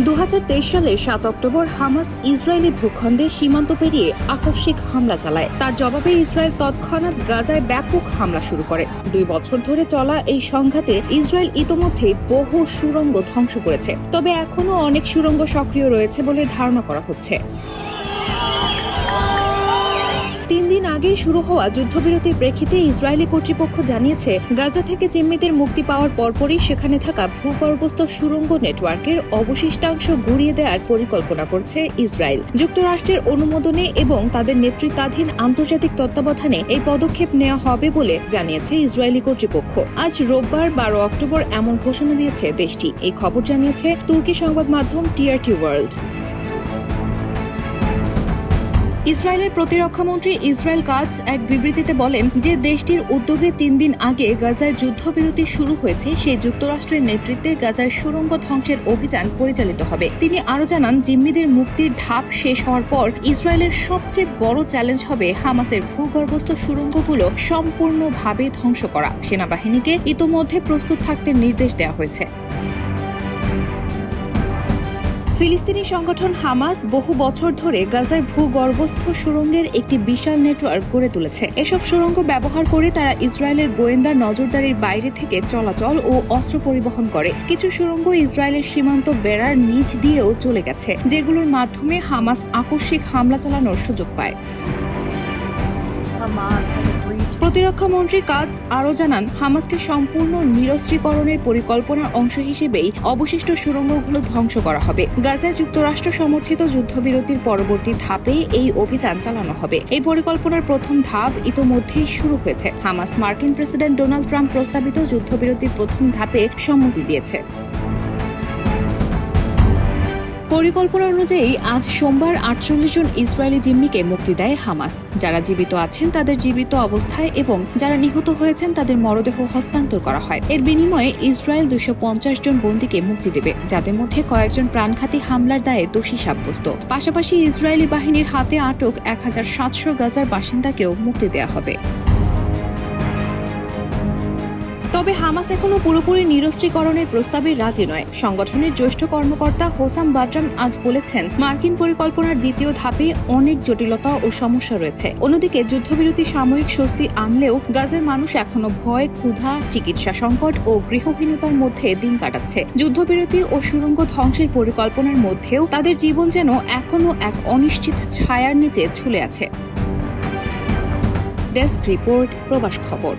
দু হাজার তেইশ সালে সাত অক্টোবর হামাস ইসরায়েলি ভূখণ্ডে সীমান্ত পেরিয়ে আকস্মিক হামলা চালায়। তার জবাবে ইসরায়েল তৎক্ষণাৎ গাজায় ব্যাপক হামলা শুরু করে। দুই বছর ধরে চলা এই সংঘাতে ইসরায়েল ইতোমধ্যেই বহু সুড়ঙ্গ ধ্বংস করেছে। তবে এখনও অনেক সুরঙ্গ সক্রিয় রয়েছে বলে ধারণা করা হচ্ছে। তিন দিন আগে শুরু হওয়া যুদ্ধবিরতির প্রেক্ষিতে ইসরায়েলি কর্তৃপক্ষ জানিয়েছে, গাজা থেকে জিম্মিদের মুক্তি পাওয়ার পরপরই সেখানে থাকা ভূগর্ভস্থ সুড়ঙ্গ নেটওয়ার্কের অবশিষ্টাংশ গুড়িয়ে দেওয়ার পরিকল্পনা করছে ইসরায়েল। যুক্তরাষ্ট্রের অনুমোদনে এবং তাদের নেতৃত্বাধীন আন্তর্জাতিক তত্ত্বাবধানে এই পদক্ষেপ নেওয়া হবে বলে জানিয়েছে ইসরায়েলি কর্তৃপক্ষ। আজ রোববার বারো অক্টোবর এমন ঘোষণা দিয়েছে দেশটি। এই খবর জানিয়েছে তুর্কি সংবাদ মাধ্যম টিআরটি ওয়ার্ল্ড। ইসরায়েলের প্রতিরক্ষামন্ত্রী ইসরায়েল কাজ এক বিবৃতিতে বলেন যে দেশটির উদ্যোগে তিন দিন আগে গাজায় যুদ্ধবিরতি শুরু হয়েছে, সেই যুক্তরাষ্ট্রের নেতৃত্বে গাজার সুরঙ্গ ধ্বংসের অভিযান পরিচালিত হবে। তিনি আরও জানান, জিম্মিদের মুক্তির ধাপ শেষ হওয়ার পর ইসরায়েলের সবচেয়ে বড় চ্যালেঞ্জ হবে হামাসের ভূগর্ভস্থ সুরঙ্গগুলো সম্পূর্ণভাবে ধ্বংস করা। সেনাবাহিনীকে ইতোমধ্যে প্রস্তুত থাকতে নির্দেশ দেওয়া হয়েছে। ফিলিস্তিনি সংগঠন হামাস বহু বছর ধরে গাজায় ভূগর্ভস্থ সুরঙ্গের একটি বিশাল নেটওয়ার্ক গড়ে তুলেছে। এসব সুরঙ্গ ব্যবহার করে তারা ইসরায়েলের গোয়েন্দা নজরদারির বাইরে থেকে চলাচল ও অস্ত্র পরিবহন করে। কিছু সুরঙ্গ ইসরায়েলের সীমান্ত বেড়ার নিচ দিয়েও চলে গেছে, যেগুলোর মাধ্যমে হামাস আকস্মিক হামলা চালানোর সুযোগ পায়। প্রতিরক্ষা মন্ত্রী কাজ আরও জানান, হামাসকে সম্পূর্ণ নিরস্ত্রীকরণের পরিকল্পনার অংশ হিসেবেই অবশিষ্ট সুড়ঙ্গগুলো ধ্বংস করা হবে। গাজায় যুক্তরাষ্ট্র সমর্থিত যুদ্ধবিরতির পরবর্তী ধাপে এই অভিযান চালানো হবে। এই পরিকল্পনার প্রথম ধাপ ইতোমধ্যেই শুরু হয়েছে। হামাস মার্কিন প্রেসিডেন্ট ডোনাল্ড ট্রাম্প প্রস্তাবিত যুদ্ধবিরতির প্রথম ধাপে সম্মতি দিয়েছে। পরিকল্পনা অনুযায়ী আজ সোমবার আটচল্লিশ জন ইসরায়েলি জিম্মিকে মুক্তি দেয় হামাস। যারা জীবিত আছেন তাদের জীবিত অবস্থায় এবং যারা নিহত হয়েছেন তাদের মরদেহ হস্তান্তর করা হয়। এর বিনিময়ে ইসরায়েল দুশো পঞ্চাশ জন বন্দীকে মুক্তি দেবে, যাদের মধ্যে কয়েকজন প্রাণঘাতী হামলার দায়ে দোষী সাব্যস্ত। পাশাপাশি ইসরায়েলি বাহিনীর হাতে আটক এক হাজার সাতশো গাজার বাসিন্দাকেও মুক্তি দেওয়া হবে। তবে হামাস এখনও পুরোপুরি নিরস্ত্রীকরণের প্রস্তাবে রাজি নয়। সংগঠনের জ্যেষ্ঠ কর্মকর্তা হোসাম বাদরাম আজ বলেছেন, মার্কিন পরিকল্পনার দ্বিতীয় ধাপে অনেক জটিলতা ও সমস্যা রয়েছে। অন্যদিকে যুদ্ধবিরতি সাময়িক স্বস্তি আনলেও গাজের মানুষ এখনও ভয়, ক্ষুধা, চিকিৎসা সংকট ও গৃহহীনতার মধ্যে দিন কাটাচ্ছে। যুদ্ধবিরতি ও সুড়ঙ্গ ধ্বংসের পরিকল্পনার মধ্যেও তাদের জীবন যেন এখনও এক অনিশ্চিত ছায়ার নিচে ঝুলে আছে। ডেস্ক রিপোর্ট, প্রবাস খবর।